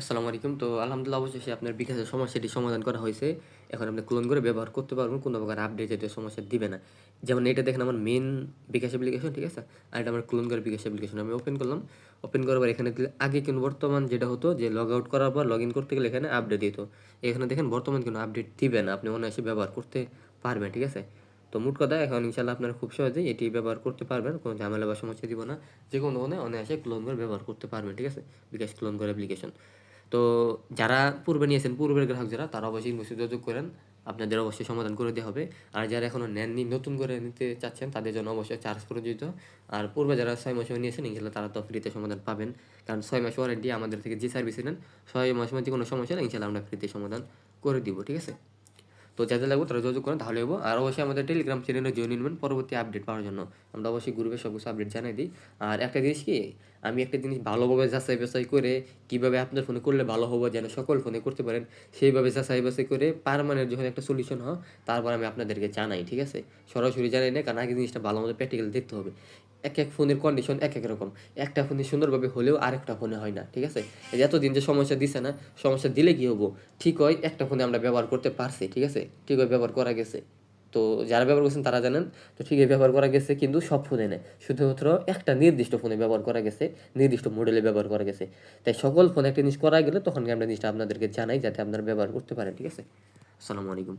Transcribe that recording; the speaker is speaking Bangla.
আসসালামু আলাইকুম। তো আলহামদুলিল্লাহ অবশেষে আপনার বিকাশের সমস্যাটি সমাধান করা হয়েছে। এখন আপনি ক্লোন করে ব্যবহার করতে পারবেন, কোনো প্রকার আপডেট জাতীয় সমস্যা দিবে না। যেমন এটা দেখেন আমার মেন বিকাশ অ্যাপ্লিকেশন ঠিক আছে? আর এটা আমার ক্লোন করে বিকাশ অ্যাপ্লিকেশন আমি ওপেন করলাম। ওপেন করার পর এখানে দিলে, আগে কিন্তু বর্তমান যেটা হতো, যে লগ আউট করার পর লগ ইন করতে গেলে এখানে আপডেট দিত। এখানে দেখেন বর্তমান কোনো আপডেট দিবে না, আপনি অনায়াসে ব্যবহার করতে পারবেন, ঠিক আছে? তো মোট কথা, এখন ইনশাল্লাহ আপনারা খুব সহজেই এটি ব্যবহার করতে পারবেন, কোনো ঝামেলা বা সমস্যা দিব না। যে কোনো ধরনের অনায়াসে ক্লোন করে ব্যবহার করতে পারবেন, ঠিক আছে? বিকাশ ক্লোন করে অ্যাপ্লিকেশন তো যারা পূর্বে নিয়েছেন, পূর্বের গ্রাহক যারা, তারা অবশ্যই ইনবক্সে যোগাযোগ করেন। আপনাদের অবশ্যই সমাধান করে দেওয়া হবে। আর যারা এখনও নেননি, নতুন করে নিতে চাচ্ছেন, তাদের জন্য অবশ্যই চার্জ প্রযোজিত আর পূর্বে যারা ছয় মাস নিয়েছেন ইনশাল্লাহ তারা তো ফ্রিতে সমাধান পাবেন। কারণ ছয় মাস ওয়ারেন্টি আমাদের থেকে যে সার্ভিস নেন, ছয় মাস মধ্যে কোনো সমস্যা নেই ইনশাল্লাহ আমরা ফ্রিতে সমাধান করে দিব, ঠিক আছে? তো যাদের লাগবে তারা যোগাযোগ করেন, তাহলে হব আর অবশ্যই আমাদের টেলিগ্রাম চ্যানেলে জয়েন নেবেন পরবর্তী আপডেট পাওয়ার জন্য। আমরা অবশ্যই গ্রুপে সব কিছু আপডেট জানাই দিই। আর একটা জিনিস কি, আমি একটা জিনিস ভালোভাবে যাচাই বাছাই করে কীভাবে আপনার ফোনে করলে ভালো হব, যেন সকল ফোনে করতে পারেন, সেইভাবে যাচাই বাছাই করে পারমানেন্ট যখন একটা সলিউশন হয়, তারপর আমি আপনাদেরকে জানাই, ঠিক আছে? সরাসরি জানাই না কারণ আগে জিনিসটা ভালো মতো প্র্যাকটিক্যাল দেখতে হবে। এক এক ফোনের কন্ডিশন এক এক রকম। একটা ফোনে সুন্দরভাবে হলেও আরেকটা ফোনে হয় না, ঠিক আছে? এতদিন যে সমস্যা দিছে না, সমস্যা দিলে কি হব? ঠিক হয় একটা ফোনে আমরা ব্যবহার করতে পারছি, ঠিক আছে? ঠিক হয় ব্যবহার করা গেছে। তো যারা ব্যবহার করছেন তারা জানেন, তো ঠিকই ব্যবহার করা গেছে কিন্তু সব ফোনে নেই। শুধুমাত্র একটা নির্দিষ্ট ফোনে ব্যবহার করা গেছে, নির্দিষ্ট মডেলে ব্যবহার করা গেছে। তাই সকল ফোনে একটা জিনিস করা গেলে তখন আমরা জিনিসটা আপনাদেরকে জানাই, যাতে আপনারা ব্যবহার করতে পারেন, ঠিক আছে? আসসালামু আলাইকুম।